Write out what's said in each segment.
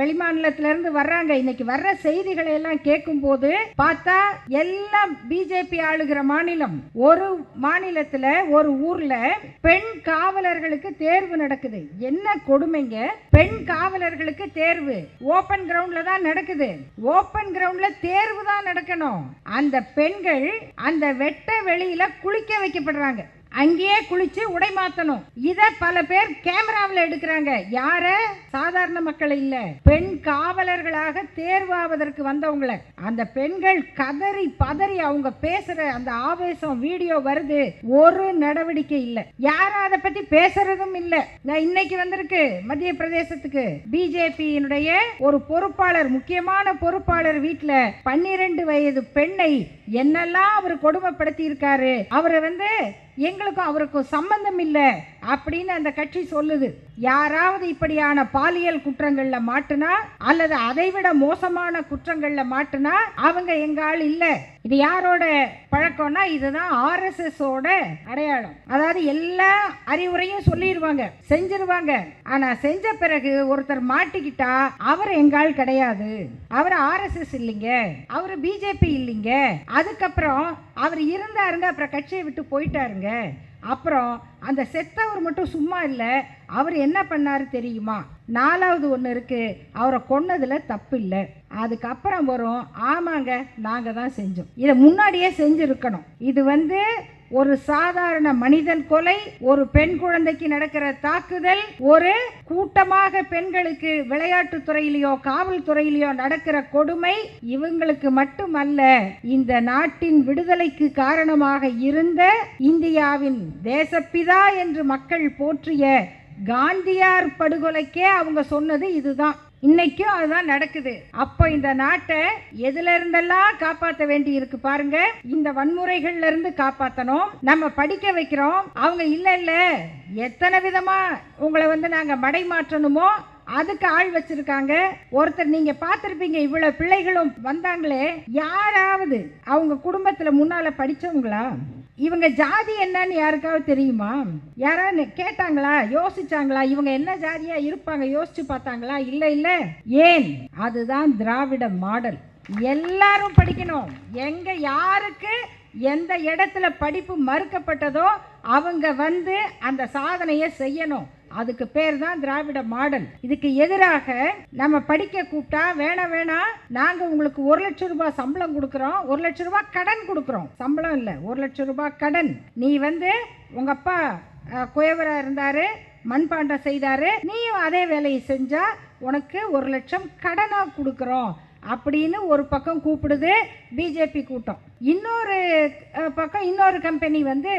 வெளிமாநிலத்திலேருந்து வர்றாங்க. இன்னைக்கு வர்ற செய்திகளை எல்லாம் கேட்கும்போது பார்த்தா எல்லாம் பிஜேபி ஆளுகிற மாநிலம். ஒரு மாநிலத்தில் ஒரு ஊர்ல பெண் காவலர்களுக்கு தேர்வு நடக்குது. என்ன கொடுமைங்க? பெண் காவலர்களுக்கு தேர்வு. ஓபன் கிரவுண்ட்ல தான் நடக்குது. ஓபன் கிரவுண்ட்ல தேர்வு தான் நடக்கணும். அந்த பெண்கள் அந்த வெட்ட வெளியில குளிக்க வைக்கப்படுறாங்க. அங்கேயே குளிச்சு உடை மாத்தணும். இத பல பேர் கேமராவில் எடுக்கிறாங்க. யார? சாதாரண மக்கள் இல்ல. பெண் காவலர்களாக தேர்வாவதற்கு வந்தவங்கள. அந்த பெண்கள் கதறி பதறி அவங்க பேசுற அந்த ஆவேசம் வீடியோ வருது. ஒரு நடவடிக்கை இல்ல. யாரும் அதை பத்தி பேசுறதும் இல்ல. நான் இன்னைக்கு வந்திருக்கு மத்திய பிரதேசத்துக்கு. பிஜேபியினுடைய ஒரு பொறுப்பாளர் முக்கியமான பொறுப்பாளர் வீட்டுல பன்னிரண்டு வயது பெண்ணை என்னெல்லாம் அவர் கொடுமைப்படுத்தி இருக்காரு அவரை வந்து எங்களுக்கும் அவருக்கும் சம்பந்தம் இல்லை அப்படின்னு அந்த கட்சி சொல்லுது. யாராவது இப்படியான பாலியல் குற்றங்கள்ல மாட்டுனா அல்லது அதைவிட மோசமான குற்றங்கள்ல மாட்டுனா அவங்க எங்க ஆள் இல்ல. இது யாரோட பழக்கம்னா இதுதான் ஆர்எஸ்எஸ் ஓட அடையாளம். அதாவது எல்லா அறிவுரையும் சொல்லிடுவாங்க செஞ்சிருவாங்க. ஆனா செஞ்ச பிறகு ஒருத்தர் மாட்டிக்கிட்டா அவர் எங்கால் ஆள் கிடையாது. அவர் ஆர்எஸ்எஸ் இல்லைங்க. அவர் பிஜேபி இல்லைங்க. அதுக்கப்புறம் அவர் இருந்தாருங்க அப்புறம் கட்சியை விட்டு போயிட்டாருங்க. அப்புறம் அந்த செத்தவர் மட்டும் சும்மா இல்லை அவர் என்ன பண்ணாரு தெரியுமா? நாலாவது ஒன்று இருக்குது அவரை கொன்னதில் தப்பு இல்லை. அதுக்கப்புறம் வரும் ஆமாங்க நாங்கள் தான் செஞ்சோம். இதை முன்னாடியே செஞ்சுருக்கணும். இது வந்து ஒரு சாதாரண மனிதன் கொலை ஒரு பெண் குழந்தைக்கு நடக்கிற தாக்குதல் ஒரு கூட்டமாக பெண்களுக்கு விளையாட்டு துறையிலேயோ காவல்துறையிலையோ நடக்கிற கொடுமை இவங்களுக்கு மட்டுமல்ல இந்த நாட்டின் விடுதலைக்கு காரணமாக இருந்த இந்தியாவின் தேசப்பிதா என்று மக்கள் போற்றிய காந்தியார் படுகொலைக்கே அவங்க சொன்னது இதுதான். இன்னைக்கும் அதுதான் நடக்குது. அப்போ இந்த நாட்டை எதுல இருந்தெல்லாம் காப்பாற்ற வேண்டி இருக்கு பாருங்க. இந்த வன்முறைகள்ல இருந்து காப்பாற்றணும் நம்ம படிக்க வைக்கிறோம். அவங்க இல்ல இல்ல. எத்தனை விதமா உங்களை வந்து நாங்க மடை மாற்றணுமோ அதுக்கு ஆள் வச்சிருக்காங்க. ஒருத்தர் நீங்க பார்த்துருப்பீங்க இவ்வளவு பிள்ளைகளும் வந்தாங்களே. யாராவது அவங்க குடும்பத்துல முன்னால படிச்சவங்களா? இவங்க ஜாதி என்னன்னு யாருக்காவது தெரியுமா? யாராவது கேட்டாங்களா? யோசிச்சாங்களா? இவங்க என்ன ஜாதியா இருப்பாங்க? யோசிச்சு பார்த்தாங்களா? இல்ல இல்ல. ஏன்? அதுதான் திராவிட மாடல். எல்லாரும் படிக்கணும். எங்க யாருக்கு எந்த இடத்துல படிப்பு மறுக்கப்பட்டதோ அவங்க வந்து அந்த சாதனையை செய்யணும். அதுக்கு பேர் தான் திராவிட மாடல். இதுக்கு எதிராக நம்ம படிக்க கூப்பிட்டா வேணாம் வேணாம் நாங்க உங்களுக்கு ஒரு லட்சம் ரூபாய் சம்பளம் கொடுக்குறோம். ஒரு லட்சம் ரூபாய் கடன் கொடுக்குறோம். சம்பளம் இல்லை ஒரு லட்சம் ரூபாய் கடன். நீ வந்து உங்க அப்பா அஹ், குயவரா இருந்தாரு மண்பாண்டம் செய்தாரு நீயும் அதே வேலையை செஞ்சா உனக்கு ஒரு லட்சம் கடனாக கொடுக்குறோம். அப்படின்னு ஒரு பக்கம் கூப்பிடுது பிஜேபி கூட்டம். இன்னொரு பக்கம் இன்னொரு கம்பெனி வந்து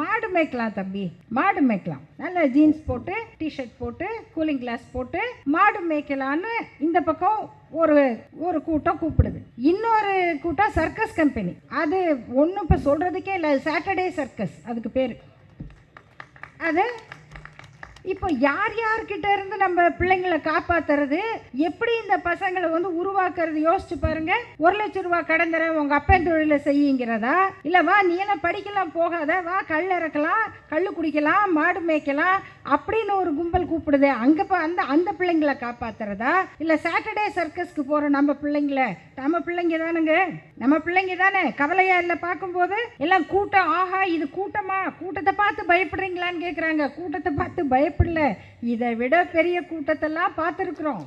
மாடு மேய்க்கலாம் தம்பி. மாடு மேய்க்கலாம். நல்ல ஜீன்ஸ் போட்டு டிஷர்ட் போட்டு கூலிங் கிளாஸ் போட்டு மாடு மேய்க்கலான்னு இந்த பக்கம் ஒரு ஒரு கூட்டம் கூப்பிடுது. இன்னொரு கூட்டம் சர்க்கஸ் கம்பெனி அது ஒன்றும் இப்போ சொல்கிறதுக்கே இல்லை சாட்டர்டே சர்க்கஸ் அதுக்கு பேர். அது இப்போ யார் யார்கிட்ட இருந்து நம்ம பிள்ளைங்களை காப்பாத்துறது? எப்படி இந்த பசங்களை வந்து உருவாக்குறது? யோசிச்சு பாருங்க. ஒரு லட்சம் ரூபாய் கடன் தரேன் உங்க அப்பன் தொழில செய்யுங்கிறதா? இல்ல வா நீ எல்லாம் படிக்கலாம் போகாத. வா கல் இறக்கலாம் கல் குடிக்கலாம் மாடு மேய்க்கலாம் அப்படின்னு ஒரு கும்பல் கூப்பிடுது அங்க அந்த அந்த பிள்ளைங்களை காப்பாத்துறதா? இல்ல சாட்டர்டே சர்க்கஸ்க்கு போற நம்ம பிள்ளைங்கள நம்ம பிள்ளைங்க தானுங்க. நம்ம பிள்ளைங்க தானே கவலையா இல்ல பார்க்கும்போது? எல்லாம் கூட்டம் ஆஹா இது கூட்டமா? கூட்டத்தை பார்த்து பயப்படுறீங்களான்னு கேக்குறாங்க. கூட்டத்தை பார்த்து பயப்படல இதை விட பெரிய கூட்டத்தெல்லாம் பார்த்துருக்குறோம்.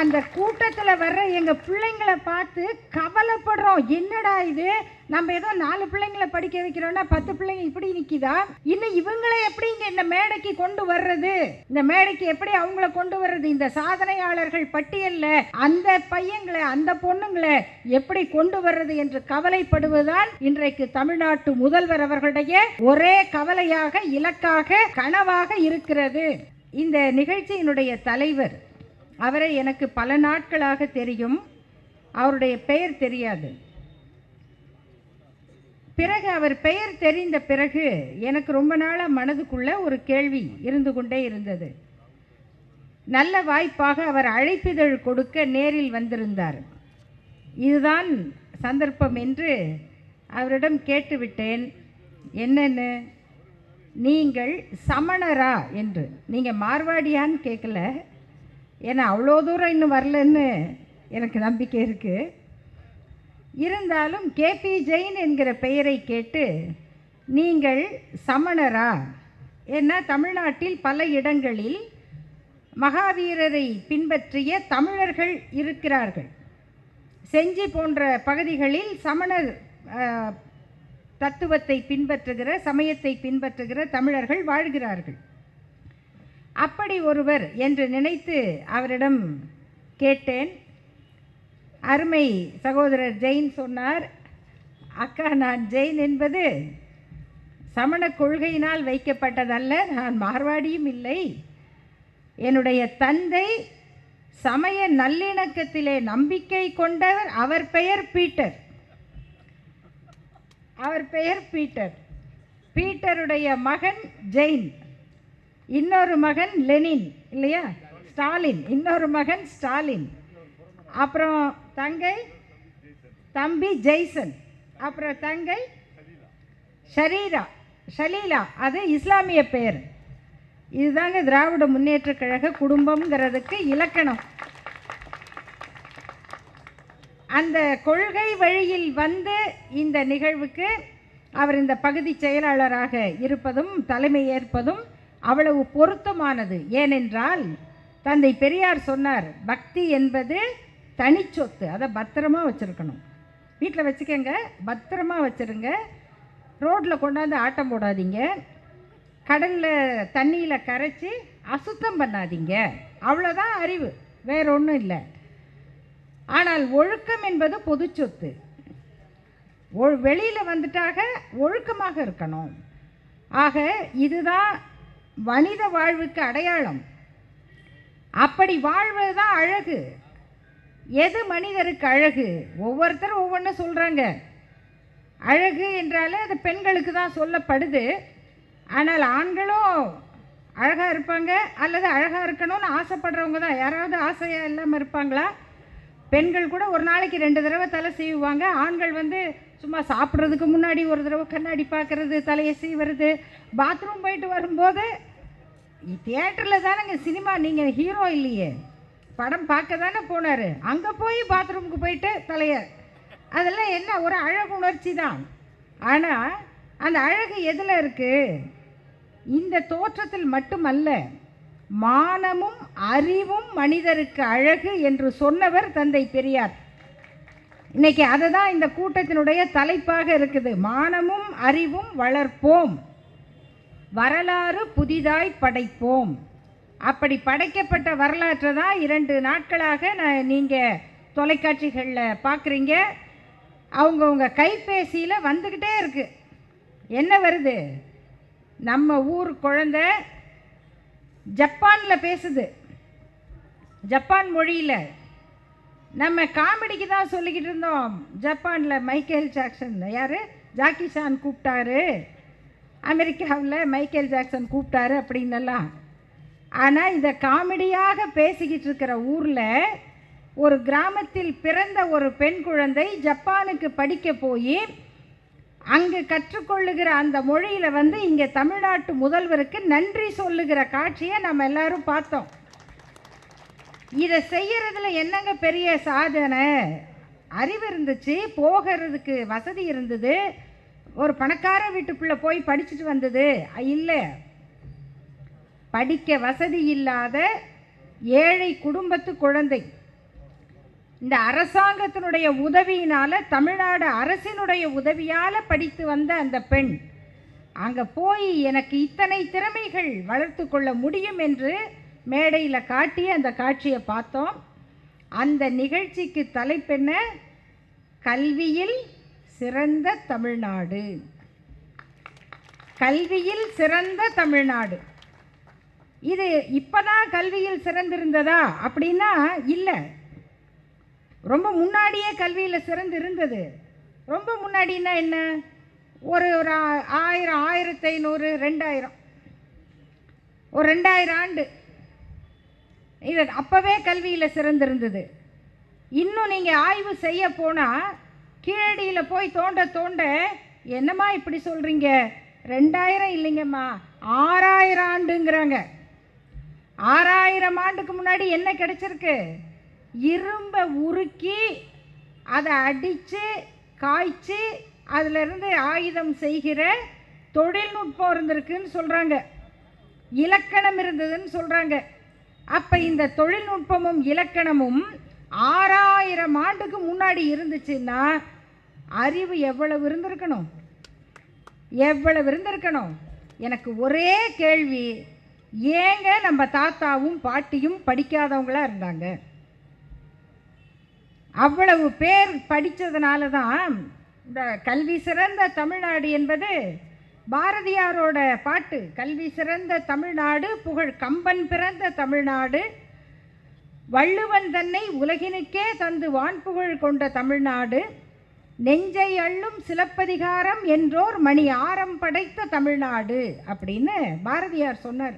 அந்த கூட்டத்தில் வர்ற எங்கள் பிள்ளைங்களை பார்த்து கவலைப்படுறோம். என்னடா இது? நம்ம ஏதோ நாலு பிள்ளைங்களை படிக்க வைக்கிறோம்னா பத்து பிள்ளைங்க இப்படி நிற்கிதா இன்னும் இவங்களை எப்படி இங்கே இந்த மேடைக்கு கொண்டு வர்றது? இந்த மேடைக்கு எப்படி அவங்கள கொண்டு வர்றது? இந்த சாதனையாளர்கள் பட்டியலில் அந்த பையங்களை அந்த பொண்ணுங்களை எப்படி கொண்டு வர்றது என்று கவலைப்படுவதுதான் இன்றைக்கு தமிழ்நாட்டு முதல்வர் அவர்களுடைய ஒரே கவலையாக இலக்காக கனவாக இருக்கிறது. இந்த நிகழ்ச்சியினுடைய தலைவர் அவரை எனக்கு பல நாட்களாக தெரியும். அவருடைய பெயர் தெரியாது. பிறகு அவர் பெயர் தெரிந்த பிறகு எனக்கு ரொம்ப நாளாக மனதுக்குள்ளே ஒரு கேள்வி இருந்து கொண்டே இருந்தது. நல்ல வாய்ப்பாக அவர் அழைப்பிதழ் கொடுக்க நேரில் வந்திருந்தார். இதுதான் சந்தர்ப்பம் என்று அவரிடம் கேட்டுவிட்டேன். என்னென்னு? நீங்கள் சமணரா? என்று. நீங்கள் மார்வாடியான்னு கேட்கல ஏன்னா அவ்வளோ தூரம் இன்னும் வரலன்னு எனக்கு நம்பிக்கை இருக்குது இருந்தாலும் கேபி ஜெயின் என்கிற பெயரை கேட்டு நீங்கள் சமணரா? ஏன்னா தமிழ்நாட்டில் பல இடங்களில் மகாவீரரை பின்பற்றிய தமிழர்கள் இருக்கிறார்கள். செஞ்சி போன்ற பகுதிகளில் சமணர் தத்துவத்தை பின்பற்றுகிற சமயத்தை பின்பற்றுகிற தமிழர்கள் வாழ்கிறார்கள். அப்படி ஒருவர் என்று நினைத்து அவரிடம் கேட்டேன். அருமை சகோதரர் ஜெயின் சொன்னார் அக்கா நான் ஜெயின் என்பது சமண கொள்கையினால் வைக்கப்பட்டதல்ல நான் மார்வாடியும் இல்லை. என்னுடைய தந்தை சமய நல்லிணக்கத்திலே நம்பிக்கை கொண்டவர் அவர் பெயர் பீட்டர். அவர் பெயர் பீட்டர். பீட்டருடைய மகன் ஜெயின். இன்னொரு மகன் லெனின் இல்லையா? ஸ்டாலின். இன்னொரு மகன் ஸ்டாலின். அப்புறம் தங்கை தம்பி ஜெய்சன். அப்புறம் தங்கை ஷரீரா. ஷலீலா. அது இஸ்லாமிய பெயர் இதுதாங்க திராவிட முன்னேற்றக் கழக குடும்பம்ங்கிறதுக்கு இலக்கணம். அந்த கொள்கை வழியில் வந்து இந்த நிகழ்வுக்கு அவர் இந்த பகுதி செயலாளராக இருப்பதும் தலைமை ஏற்பதும் அவ்வளவு பொருத்தமானது. ஏனென்றால் தந்தை பெரியார் சொன்னார் பக்தி என்பது தனிச்சொத்து அதை பத்திரமா வச்சுருக்கணும். வீட்டில் வச்சுக்கோங்க பத்திரமா வச்சுருங்க. ரோட்டில் கொண்டாந்து ஆட்டம் போடாதீங்க. கடலில் தண்ணியில் கரைச்சி அசுத்தம் பண்ணாதீங்க. அவ்வளோதான் அறிவு வேற ஒன்றும் இல்லை. ஆனால் ஒழுக்கம் என்பது பொது சொத்து. ஒ வெளியில் வந்துட்டாக ஒழுக்கமாக இருக்கணும். ஆக இதுதான் மனித வாழ்வுக்கு அடையாளம். அப்படி வாழ்வது தான் அழகு. எது மனிதருக்கு அழகு? ஒவ்வொருத்தரும் ஒவ்வொன்றும் சொல்கிறாங்க அழகு என்றாலே அது பெண்களுக்கு தான் சொல்லப்படுது. ஆனால் ஆண்களும் அழகாக இருப்பாங்க அல்லது அழகாக இருக்கணும்னு ஆசைப்படுறவங்க தான். யாராவது ஆசையாக இல்லாமல் இருப்பாங்களா? பெண்கள் கூட ஒரு நாளைக்கு ரெண்டு தடவை தலை செய்வாங்க ஆண்கள் வந்து சும்மா சாப்பிட்றதுக்கு முன்னாடி ஒரு தடவை கண்ணாடி பார்க்குறது தலையை சீவுறது பாத்ரூம் போயிட்டு வரும்போது தியேட்டரில் தானேங்க சினிமா நீங்கள் ஹீரோ இல்லையே. படம் பார்க்க தானே போனார். அங்கே போய் பாத்ரூமுக்கு போயிட்டு தலையை அதெல்லாம் என்ன ஒரு அழகு உணர்ச்சி தான். ஆனால் அந்த அழகு எதில் இருக்குது இந்த தோற்றத்தில் மட்டுமல்ல மானமும் அறிவும் மனிதருக்கு அழகு என்று சொன்னவர் தந்தை பெரியார். இன்னைக்கு அதை தான் இந்த கூட்டத்தினுடைய தலைப்பாக இருக்குது. மானமும் அறிவும் வளர்ப்போம். வரலாறு புதிதாய் படைப்போம். அப்படி படைக்கப்பட்ட வரலாற்றை தான் இரண்டு நாட்களாக நான் நீங்கள் தொலைக்காட்சிகளில் பார்க்குறீங்க அவங்கவுங்க கைபேசியில் வந்துக்கிட்டே இருக்கு. என்ன வருது? நம்ம ஊர் குழந்த ஜப்பானில் பேசுது. ஜப்பான் மொழியில். நம்ம காமெடிக்கு தான் சொல்லிக்கிட்டு இருந்தோம். ஜப்பானில் மைக்கேல் ஜாக்சன். யார்? ஜாக்கி சான் கூப்பிட்டாரு. அமெரிக்காவில் மைக்கேல் ஜாக்சன் கூப்பிட்டாரு அப்படின்னலாம். ஆனால் இதை காமெடியாக பேசிக்கிட்டு இருக்கிற ஊரில் ஒரு கிராமத்தில் பிறந்த ஒரு பெண் குழந்தை ஜப்பானுக்கு படிக்க போய் அங்கு கற்றுக்கொள்ளுகிற அந்த மொழியில் வந்து இங்கே தமிழ்நாட்டு முதல்வருக்கு நன்றி சொல்லுகிற காட்சியை நம்ம எல்லாரும் பார்த்தோம். இதை செய்கிறதுல என்னங்க பெரிய சாதனை? அறிவு இருந்துச்சு போகிறதுக்கு வசதி இருந்தது ஒரு பணக்கார வீட்டுக்குள்ளே போய் படிச்சுட்டு வந்தது. இல்லை. படிக்க வசதி இல்லாத ஏழை குடும்பத்து குழந்தை. இந்த அரசாங்கத்தினுடைய உதவியினால் தமிழ்நாடு அரசினுடைய உதவியால் படித்து வந்த அந்த பெண் அங்கே போய் எனக்கு இத்தனை திறமைகள் வளர்த்து கொள்ள முடியும் என்று மேடையில் காட்டி அந்த காட்சியை பார்த்தோம். அந்த நிகழ்ச்சிக்கு தலைப்பெண்ண கல்வியில் சிறந்த தமிழ்நாடு. கல்வியில் சிறந்த தமிழ்நாடு. இது இப்போதான் கல்வியில் சிறந்திருந்ததா? அப்படின்னா இல்லை. ரொம்ப முன்னாடியே கல்வியில் சிறந்து இருந்தது ரொம்ப முன்னாடின்னா என்ன? ஒரு ஒரு ஆயிரம் ஆயிரத்தி ஐநூறு ரெண்டாயிரம். ஒரு ரெண்டாயிரம் ஆண்டு. இது அப்போவே கல்வியில் சிறந்திருந்தது. இன்னும் நீங்கள் ஆய்வு செய்ய போனால் கீழடியில் போய் தோண்ட தோண்ட என்னம்மா இப்படி சொல்கிறீங்க ரெண்டாயிரம் இல்லைங்கம்மா ஆறாயிரம் ஆண்டுங்கிறாங்க. ஆறாயிரம் ஆண்டுக்கு முன்னாடி என்ன கிடச்சிருக்கு? இரும்பை உருக்கி அதை அடித்து காய்ச்சி அதிலிருந்து ஆயுதம் செய்கிற தொழில்நுட்பம் இருந்திருக்குன்னு சொல்கிறாங்க இலக்கணம் இருந்ததுன்னு சொல்கிறாங்க அப்போ இந்த தொழில்நுட்பமும் இலக்கணமும் ஆறாயிரம் ஆண்டுக்கு முன்னாடி இருந்துச்சுன்னா அறிவு எவ்வளவு இருந்திருக்கணும்? எவ்வளவு இருந்திருக்கணும்? எனக்கு ஒரே கேள்வி. ஏங்க நம்ம தாத்தாவும் பாட்டியும் படிக்காதவங்களாக இருந்தாங்க? அவ்வளவு பேர் படித்ததுனால தான் இந்த கல்வி சிறந்த தமிழ்நாடு என்பது பாரதியாரோட பாட்டு கல்வி சிறந்த தமிழ்நாடு புகழ் கம்பன் பிறந்த தமிழ்நாடு வள்ளுவன் தன்னை உலகினுக்கே தந்து வான்புகழ் கொண்ட தமிழ்நாடு நெஞ்சை அள்ளும் சிலப்பதிகாரம் என்றோர் மணி ஆரம் படைத்த தமிழ்நாடு அப்படின்னு பாரதியார் சொன்னார்.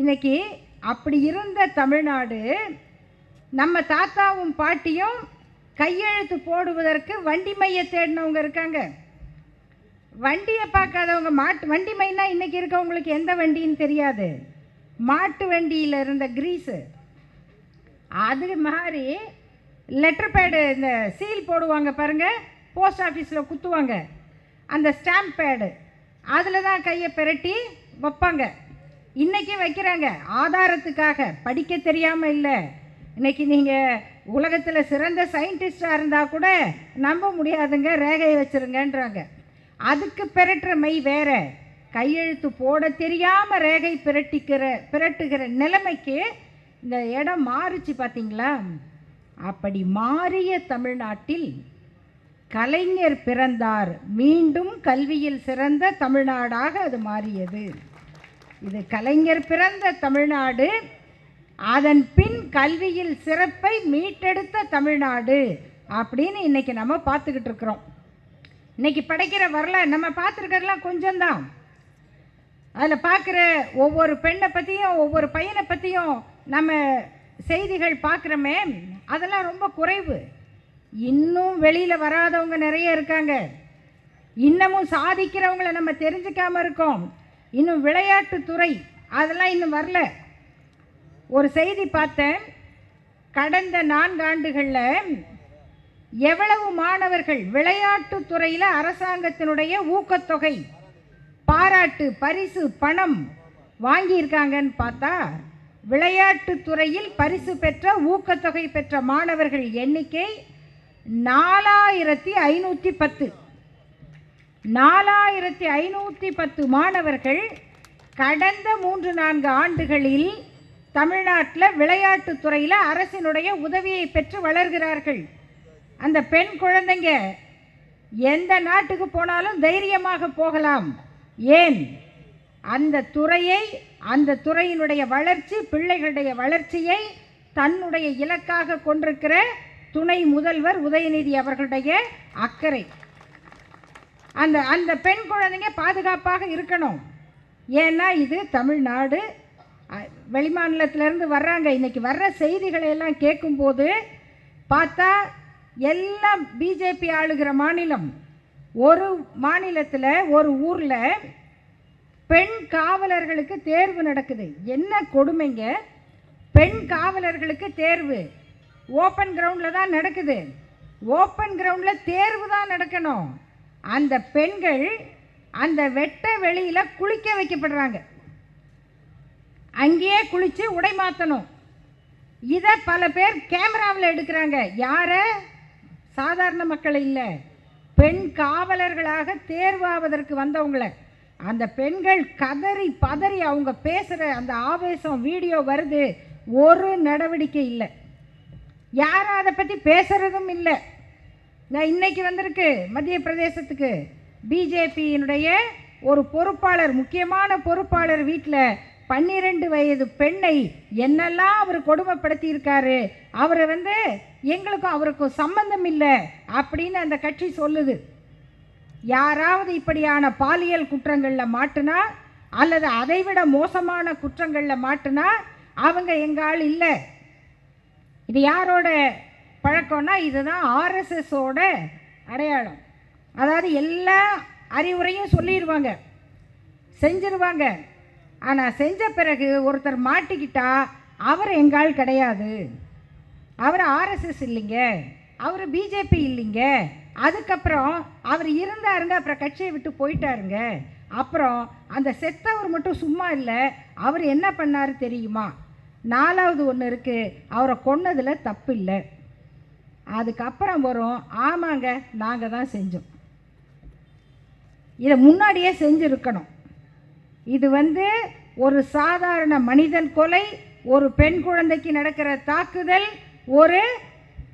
இன்னைக்கு அப்படி இருந்த தமிழ்நாடு நம்ம தாத்தாவும் பாட்டியும் கையெழுத்து போடுவதற்கு வண்டி மைய தேடினவங்க இருக்காங்க. வண்டியை பார்க்காதவங்க மாட்டு வண்டி மைனா இன்றைக்கி இருக்கவங்களுக்கு எந்த வண்டின்னு தெரியாது. மாட்டு வண்டியில் இருந்த கிரீஸு அது மாதிரி லெட்டர் பேடு இந்த சீல் போடுவாங்க பாருங்கள் போஸ்ட் ஆஃபீஸில் குத்துவாங்க. அந்த ஸ்டாம்ப் பேடு அதில் தான் கையை பிரட்டி வைப்பாங்க. இன்றைக்கி வைக்கிறாங்க. ஆதாரத்துக்காக. படிக்க தெரியாமல் இல்லை. இன்னைக்கு நீங்கள் உலகத்தில் சிறந்த சயின்டிஸ்டாக இருந்தால் கூட நம்ப முடியாதுங்க. ரேகையை வச்சுருங்கன்றாங்க. அதுக்கு பிரட்டுற மை வேற. கையெழுத்து போட தெரியாமல் ரேகை பிரட்டிக்கிற பிரட்டுகிற நிலைமைக்கு இந்த இடம் மாறுச்சு பார்த்தீங்களா அப்படி மாறிய தமிழ்நாட்டில் கலைஞர் பிறந்தார். மீண்டும் கல்வியில் சிறந்த தமிழ்நாடாக அது மாறியது. இது கலைஞர் பிறந்த தமிழ்நாடு. அதன் பின் கல்வியில் சிறப்பை மீட்டெடுத்த தமிழ்நாடு அப்படின்னு இன்னைக்கு நம்ம பார்த்துக்கிட்டு இருக்கிறோம். இன்னைக்கு படைக்கிற வரலாறு நம்ம பார்த்துருக்கிறதுலாம் கொஞ்சம்தான். அதில் பார்க்குற ஒவ்வொரு பெண்ணை பற்றியும் ஒவ்வொரு பையனை பற்றியும் நம்ம செய்திகள் பார்க்குறோமே அதெல்லாம் ரொம்ப குறைவு. இன்னும் வெளியில் வராதவங்க நிறைய இருக்காங்க. இன்னமும் சாதிக்கிறவங்கள நம்ம தெரிஞ்சுக்காம இருக்கோம். இன்னும் விளையாட்டுத்துறை அதெல்லாம் இன்னும் வரல. ஒரு செய்தி பார்த்தேன். கடந்த நான்கு ஆண்டுகளில் எவ்வளவு மாணவர்கள் விளையாட்டு துறையில் அரசாங்கத்தினுடைய ஊக்கத்தொகை பாராட்டு பரிசு பணம் வாங்கியிருக்காங்கன்னு பார்த்தா விளையாட்டு துறையில் பரிசு பெற்ற ஊக்கத்தொகை பெற்ற மாணவர்கள் எண்ணிக்கை நாலாயிரத்தி ஐநூற்றி பத்து. நாலாயிரத்தி ஐநூற்றி பத்து மாணவர்கள் கடந்த மூன்று நான்கு ஆண்டுகளில் தமிழ்நாட்டில் விளையாட்டு துறையில் அரசினுடைய உதவியை பெற்று வளர்கிறார்கள். அந்த பெண் குழந்தைங்க எந்த நாட்டுக்கு போனாலும் தைரியமாக போகலாம். ஏன்? அந்த துறையை அந்த துறையினுடைய வளர்ச்சி பிள்ளைகளுடைய வளர்ச்சியை தன்னுடைய இலக்காக கொண்டிருக்கிற துணை முதல்வர் உதயநிதி அவர்களுடைய அக்கறை. அந்த அந்த பெண் குழந்தைங்க பாதுகாப்பாக இருக்கணும். ஏன்னா இது தமிழ்நாடு. வெளிமாநிலத்திலேருந்து வர்றாங்க. இன்றைக்கி வர்ற செய்திகளை எல்லாம் கேட்கும்போது பார்த்தா எல்லாம் பிஜேபி ஆளுகிற மாநிலம். ஒரு மாநிலத்தில் ஒரு ஊரில் பெண் காவலர்களுக்கு தேர்வு நடக்குது. என்ன கொடுமைங்க? பெண் காவலர்களுக்கு தேர்வு. ஓப்பன் கிரவுண்டில் தான் நடக்குது. ஓப்பன் கிரவுண்டில் தேர்வு தான் நடக்கணும். அந்த பெண்கள் அந்த வெட்ட வெளியில் குளிக்க வைக்கப்படுறாங்க. அங்கேயே குளித்து உடை மாற்றணும் இதை பல பேர் கேமராவில் எடுக்கிறாங்க. யாரை? சாதாரண மக்கள் இல்லை. பெண் காவலர்களாக தேர்வாவதற்கு வந்தவங்கள. அந்த பெண்கள் கதறி பதறி அவங்க பேசுகிற அந்த ஆவேசம் வீடியோ வருது. ஒரு நடவடிக்கை இல்லை. யாரும் அதை பற்றி பேசுகிறதும் இல்லை. நான் இன்னைக்கு வந்திருக்கு மத்திய பிரதேசத்துக்கு. பிஜேபியினுடைய ஒரு பொறுப்பாளர் முக்கியமான பொறுப்பாளர் வீட்டில் பன்னிரெண்டு வயது பெண்ணை என்னெல்லாம் அவர் கொடுமைப்படுத்தியிருக்காரு அவரை வந்து எங்களுக்கும் அவருக்கும் சம்பந்தம் இல்லை அப்படின்னு அந்த கட்சி சொல்லுது. யாராவது இப்படியான பாலியல் குற்றங்களில் மாட்டுனா அல்லது அதைவிட மோசமான குற்றங்களில் மாட்டுனா அவங்க எங்கள் இல்லை. இது யாரோட பழக்கம்னா இதுதான் ஆர்எஸ்எஸோட அடையாளம். அதாவது எல்லா அறிவுரையும் சொல்லிடுவாங்க செஞ்சிருவாங்க. ஆனால் செஞ்ச பிறகு ஒருத்தர் மாட்டிக்கிட்டா அவர் எங்கால் கிடையாது. அவர் ஆர்எஸ்எஸ் இல்லைங்க. அவர் பிஜேபி இல்லைங்க. அதுக்கப்புறம் அவர் இருந்தாருங்க அப்புறம் கட்சியை விட்டு போயிட்டாருங்க. அப்புறம் அந்த செத்தவர் மட்டும் சும்மா இல்லை அவர் என்ன பண்ணாரு தெரியுமா? நாலாவது ஒன்று இருக்குது அவரை கொன்னதில் தப்பு இல்லை. அதுக்கப்புறம் வரும் ஆமாங்க நாங்கள் தான் செஞ்சோம். இதை முன்னாடியே செஞ்சுருக்கணும். இது வந்து ஒரு சாதாரண மனிதன் கொலை ஒரு பெண் குழந்தைக்கு நடக்கிற தாக்குதல் ஒரு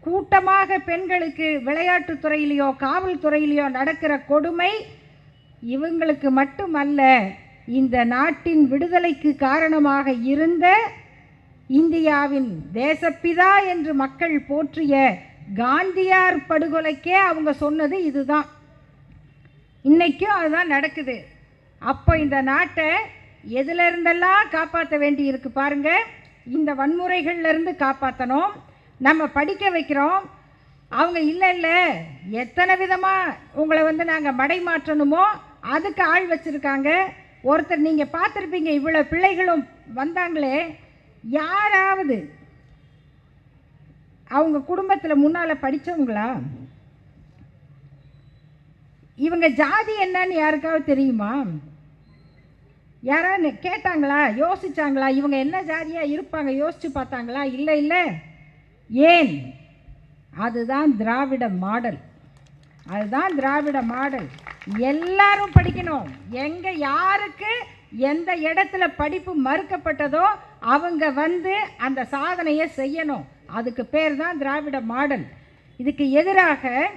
கூட்டமாக பெண்களுக்கு விளையாட்டுத் துறையிலையோ காவல்துறையிலையோ நடக்கிற கொடுமை இவங்களுக்கு மட்டுமல்ல இந்த நாட்டின் விடுதலைக்கு காரணமாக இருந்த இந்தியாவின் தேசப்பிதா என்று மக்கள் போற்றிய காந்தியார் படுகொலைக்கே அவங்க சொன்னது இதுதான். இன்னைக்கும் அதுதான் நடக்குது. அப்போ இந்த நாட்டை எதுல இருந்தெல்லாம் காப்பாற்ற வேண்டி இருக்குது பாருங்கள் இந்த வன்முறைகள்லேருந்து காப்பாற்றணும் நம்ம படிக்க வைக்கிறோம். அவங்க இல்லை இல்லை. எத்தனை விதமாக உங்களை வந்து நாங்கள் மடை மாற்றணுமோ அதுக்கு ஆள் வச்சுருக்காங்க. ஒருத்தர் நீங்கள் பார்த்துருப்பீங்க இவ்வளோ பிள்ளைகளும் வந்தாங்களே. யாராவது அவங்க குடும்பத்தில் முன்னால் படித்தவங்களா இவங்க ஜாதி என்னன்னு யாருக்காவது தெரியுமா? யாராவது கேட்டாங்களா? யோசிச்சாங்களா? இவங்க என்ன ஜாதியாக இருப்பாங்க? யோசிச்சு பார்த்தாங்களா? இல்லை இல்லை. ஏன்? அதுதான் திராவிட மாடல். அதுதான் திராவிட மாடல். எல்லாரும் படிக்கணும். எங்கே யாருக்கு எந்த இடத்துல படிப்பு மறுக்கப்பட்டதோ அவங்க வந்து அந்த சாதனையை செய்யணும். அதுக்கு பேர் தான் திராவிட மாடல். இதுக்கு எதிராக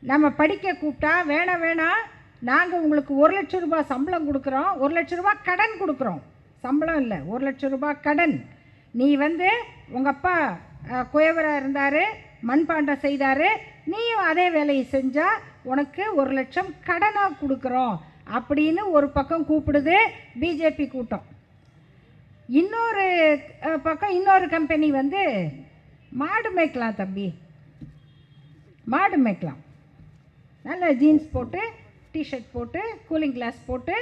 நம்ம படிக்க கூப்பிட்டா வேணாம் வேணாம். நாங்கள் உங்களுக்கு ஒரு லட்சம் ரூபாய் சம்பளம் கொடுக்குறோம் ஒரு லட்ச ரூபா கடன் கொடுக்குறோம். சம்பளம் இல்லை ஒரு லட்ச ரூபாய் கடன். நீ வந்து உங்கள் அப்பா குயவராக இருந்தார் மண்பாண்டம் செய்தார் நீயும் அதே வேலையை செஞ்சால் உனக்கு ஒரு லட்சம் கடனாக கொடுக்குறோம் அப்படின்னு ஒரு பக்கம் கூப்பிடுது பிஜேபி கூட்டம். இன்னொரு பக்கம் இன்னொரு கம்பெனி வந்து மாடு மேய்க்கலாம் தம்பி. மாடு மேய்க்கலாம். நல்ல ஜீன்ஸ் போட்டு டிஷர்ட் போட்டு கூலிங் கிளாஸ் போட்டு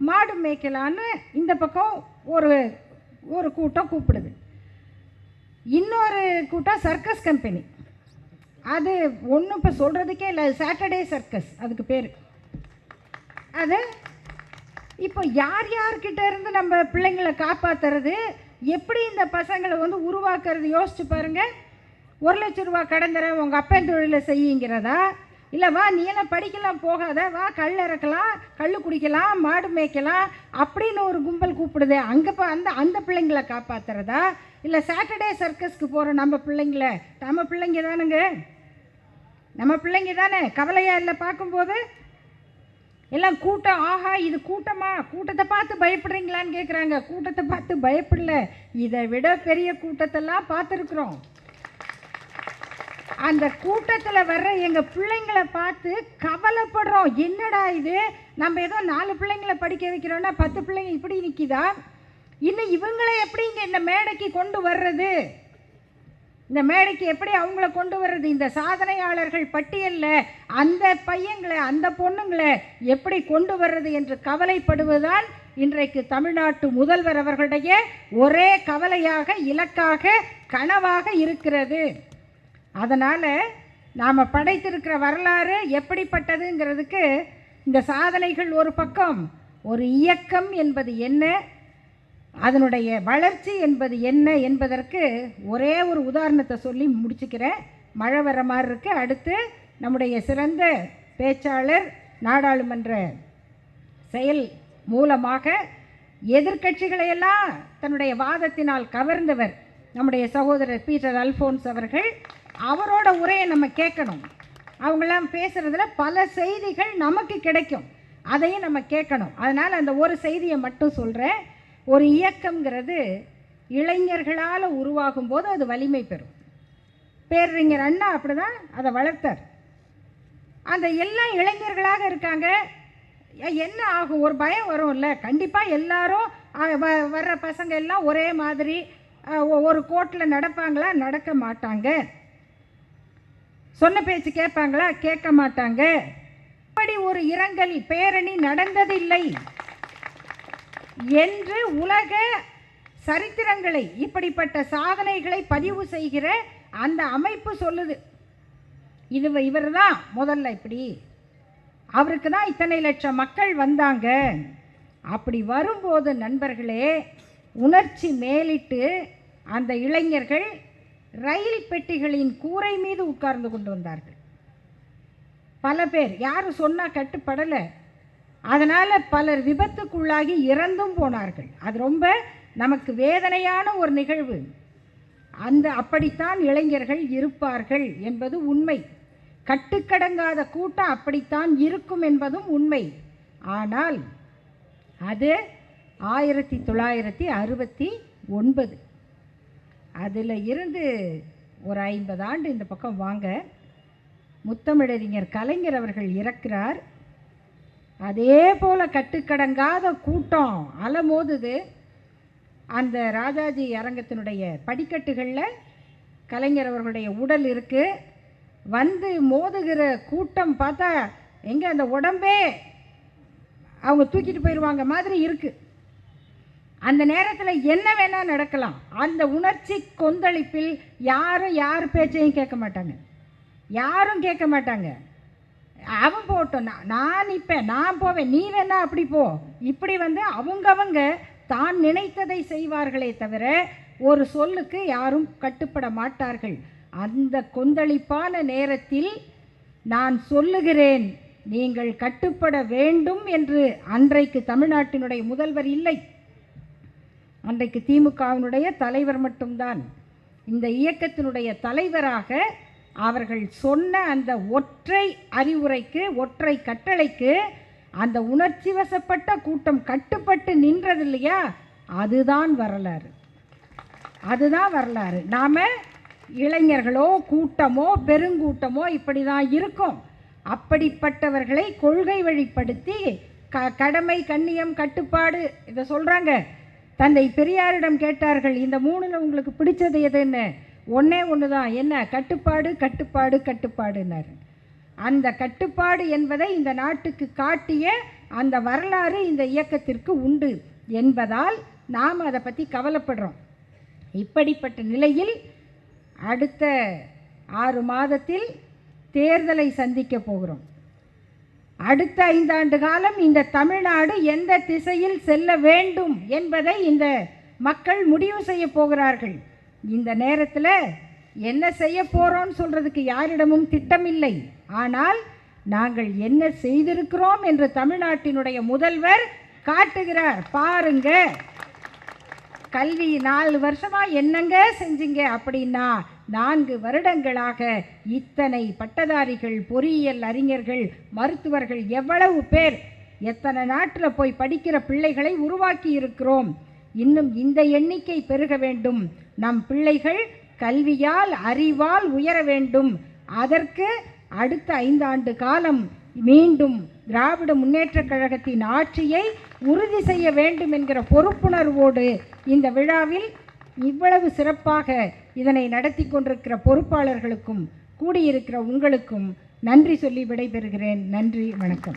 மாடு மேய்க்கலான்னு இந்த பக்கம் ஒரு ஒரு கூட்டம் கூப்பிடுது. இன்னொரு கூட்டம் சர்க்கஸ் கம்பெனி அது ஒன்றும் இப்போ சொல்கிறதுக்கே இல்லை சாட்டர்டே சர்க்கஸ் அதுக்கு பேர். அது இப்போ யார் யார்கிட்ட இருந்து நம்ம பிள்ளைங்களை காப்பாற்றுறது எப்படி இந்த பசங்களை வந்து உருவாக்குறது யோசிச்சு பாருங்கள் ஒரு லட்ச ரூபா கடன் தரேன் உங்கள் அப்பன் தொழிலை செய்யுங்கிறதா? இல்லை வா நீ எல்லாம் படிக்கலாம் போகாத. வா கல் இறக்கலாம் கல் குடிக்கலாம் மாடு மேய்க்கலாம் அப்படின்னு ஒரு கும்பல் கூப்பிடுதே. அங்கே போ அந்த அந்த பிள்ளைங்களை காப்பாத்துறதா? இல்லை சாட்டர்டே சர்க்கஸ்க்கு போகிற நம்ம பிள்ளைங்கள? நம்ம பிள்ளைங்க தானுங்க. நம்ம பிள்ளைங்க தானே? கவலையாக இல்லை பார்க்கும்போது? எல்லாம் கூட்டம் ஆஹா இது கூட்டமா? கூட்டத்தை பார்த்து பயப்படுறீங்களான்னு கேட்குறாங்க கூட்டத்தை பார்த்து பயப்படல. இதை விட பெரிய கூட்டத்தெல்லாம் பார்த்துருக்குறோம். அந்த கூட்டத்தில் வர்ற எங்கள் பிள்ளைங்களை பார்த்து கவலைப்படுறோம். என்னடா இது? நம்ம ஏதோ நாலு பிள்ளைங்களை படிக்க வைக்கிறோன்னா பத்து பிள்ளைங்க இப்படி நிற்கிதா இன்னும் இவங்களை எப்படி இங்கே இந்த மேடைக்கு கொண்டு வர்றது? இந்த மேடைக்கு எப்படி அவங்கள கொண்டு வர்றது? இந்த சாதனையாளர்கள் பட்டியலில் அந்த பையங்களை அந்த பொண்ணுங்களை எப்படி கொண்டு வர்றது என்று கவலைப்படுவதுதான் இன்றைக்கு தமிழ்நாட்டு முதல்வர் அவர்களுடைய ஒரே கவலையாக இலக்காக கனவாக இருக்கிறது. அதனால் நாம் படைத்திருக்கிற வரலாறு எப்படிப்பட்டதுங்கிறதுக்கு இந்த சாதனைகள் ஒரு பக்கம் ஒரு இயக்கம் என்பது என்ன அதனுடைய வளர்ச்சி என்பது என்ன என்பதற்கு ஒரே ஒரு உதாரணத்தை சொல்லி முடிச்சுக்கிறேன். மழை வர மாதிரி இருக்கு. அடுத்து நம்முடைய சிறந்த பேச்சாளர் நாடாளுமன்ற செயல் மூலமாக எதிர்க்கட்சிகளையெல்லாம் தன்னுடைய வாதத்தினால் கவர்ந்தவர் நம்முடைய சகோதரர் பீட்டர் அல்ஃபோன்ஸ் அவர்கள். அவரோட உரையை நம்ம கேட்கணும். அவங்களாம் பேசுகிறதுல பல செய்திகள் நமக்கு கிடைக்கும். அதையும் நம்ம கேட்கணும். அதனால் அந்த ஒரு செய்தியை மட்டும் சொல்கிறேன் ஒரு இயக்கம்ங்கிறது இளைஞர்களால் உருவாகும் போது அது வலிமை பெறும். பேரறிஞர் அண்ணா அப்படி தான் அதை வளர்த்தார். அந்த எல்லாம் இளைஞர்களாக இருக்காங்க. என்ன ஆகும்? ஒரு பயம் வரும்ல. கண்டிப்பாக எல்லாரும் வர்ற பசங்க எல்லாம் ஒரே மாதிரி ஒரு கோட்டில் நடப்பாங்களா? நடக்க மாட்டாங்க. சொன்ன பேச்சு கேட்பாங்களா? கேட்க மாட்டாங்க. இப்படி ஒரு இரங்கல் பேரணி நடந்ததில்லை. என்று உலக சரித்திரங்களை இப்படிப்பட்ட சாதனைகளை பதிவு செய்கிற அந்த அமைப்பு சொல்லுது. இது இவர் தான் முதல்ல இப்படி. அவருக்கு தான் இத்தனை லட்சம் மக்கள் வந்தாங்க. அப்படி வரும்போது நண்பர்களே உணர்ச்சி மேலிட்டு அந்த இளைஞர்கள் ரயில் பெட்டிகளின் கூரை மீது உட்கார்ந்து கொண்டு வந்தார்கள். பல பேர் யாரும் சொன்னால் கட்டுப்படலை. அதனால் பலர் விபத்துக்குள்ளாகி இறந்தும் போனார்கள். அது ரொம்ப நமக்கு வேதனையான ஒரு நிகழ்வு. அந்த அப்படித்தான் இளைஞர்கள் இருப்பார்கள் என்பது உண்மை. கட்டுக்கடங்காத கூட்டம் அப்படித்தான் இருக்கும் என்பதும் உண்மை. ஆனால் அது ஆயிரத்தி தொள்ளாயிரத்தி அறுபத்தி ஒன்பது. அதில் இருந்து ஒரு ஐம்பது ஆண்டு இந்த பக்கம் வாங்க. முத்தமிழறிஞர் கலைஞர் அவர்கள் இறக்கிறார். அதே போல் கட்டுக்கடங்காத கூட்டம் அலமோதுது. அந்த ராஜாஜி அரங்கத்தினுடைய படிக்கட்டுகளில் கலைஞர் அவர்களுடைய உடல் இருக்குது வந்து மோதுகிற கூட்டம் பார்த்தா எங்கே அந்த உடம்பே அவங்க தூக்கிட்டு போயிடுவாங்க மாதிரி இருக்குது அந்த நேரத்தில் என்ன வேணால் நடக்கலாம். அந்த உணர்ச்சி கொந்தளிப்பில் யாரும் யார் பேச்சையும் கேட்க மாட்டாங்க. யாரும் கேட்க மாட்டாங்க. அவன் போட்டோம். நான் நான் நிற்பேன் நான் போவேன். நீ வேணா அப்படி போ. இப்படி வந்து அவங்கவங்க தான் நினைத்ததை செய்வார்களே தவிர ஒரு சொல்லுக்கு யாரும் கட்டுப்பட மாட்டார்கள். அந்த கொந்தளிப்பான நேரத்தில் நான் சொல்லுகிறேன். நீங்கள் கட்டுப்பட வேண்டும் என்று அன்றைக்கு தமிழ்நாட்டினுடைய முதல்வர் இல்லை. அன்றைக்கு திமுகவினுடைய தலைவர் மட்டும்தான். இந்த இயக்கத்தினுடைய தலைவராக அவர்கள் சொன்ன அந்த ஒற்றை அறிவுரைக்கு ஒற்றை கட்டளைக்கு அந்த உணர்ச்சி வசப்பட்ட கூட்டம் கட்டுப்பட்டு நின்றது இல்லையா அதுதான் வரலாறு. அதுதான் வரலாறு. நாம் இளைஞர்களோ கூட்டமோ பெருங்கூட்டமோ இப்படி தான் இருக்கும். அப்படிப்பட்டவர்களை கொள்கை வழிப்படுத்தி க கடமை கண்ணியம் கட்டுப்பாடு இதை சொல்கிறாங்க தந்தை பெரியாரிடம் கேட்டார்கள் இந்த மூணில் உங்களுக்கு பிடிச்சது எதுன்னு? ஒன்றே ஒன்று தான் என்ன? கட்டுப்பாடு கட்டுப்பாடு கட்டுப்பாடுனார் அந்த கட்டுப்பாடு என்பதை இந்த நாட்டுக்கு காட்டிய அந்த வரலாறு இந்த இயக்கத்திற்கு உண்டு என்பதால் நாம் அதை பற்றி கவலைப்படுறோம். இப்படிப்பட்ட நிலையில் அடுத்த ஆறு மாதத்தில் தேர்தலை சந்திக்க போகிறோம். அடுத்த ஐந்தாண்டு காலம் இந்த தமிழ்நாடு எந்த திசையில் செல்ல வேண்டும் என்பதை இந்த மக்கள் முடிவு செய்ய போகிறார்கள். இந்த நேரத்தில் என்ன செய்ய போகிறோம்னு சொல்கிறதுக்கு யாரிடமும் திட்டமில்லை. ஆனால் நாங்கள் என்ன செய்திருக்கிறோம் என்று தமிழ்நாட்டினுடைய முதல்வர் காட்டுகிறார். பாருங்க. கல்வி நாலு வருஷமாக என்னங்க செஞ்சீங்க அப்படின்னா நான்கு வருடங்களாக இத்தனை பட்டதாரிகள் பொறியியல் அறிஞர்கள் மருத்துவர்கள் எவ்வளவு பேர் எத்தனை நாட்டில் போய் படிக்கிற பிள்ளைகளை உருவாக்கி இருக்கிறோம். இன்னும் இந்த எண்ணிக்கை பெருக வேண்டும். நம் பிள்ளைகள் கல்வியால் அறிவால் உயர வேண்டும். அதற்கு அடுத்த ஐந்தாண்டு காலம் மீண்டும் திராவிட முன்னேற்றக் கழகத்தின் ஆட்சியை உறுதி செய்ய வேண்டும் என்கிற பொறுப்புணர்வோடு இந்த விழாவில் இவ்வளவு சிறப்பாக இதனை நடத்தி கொண்டிருக்கிற பொறுப்பாளர்களுக்கும் கூடியிருக்கிற உங்களுக்கும் நன்றி சொல்லி விடைபெறுகிறேன். நன்றி வணக்கம்.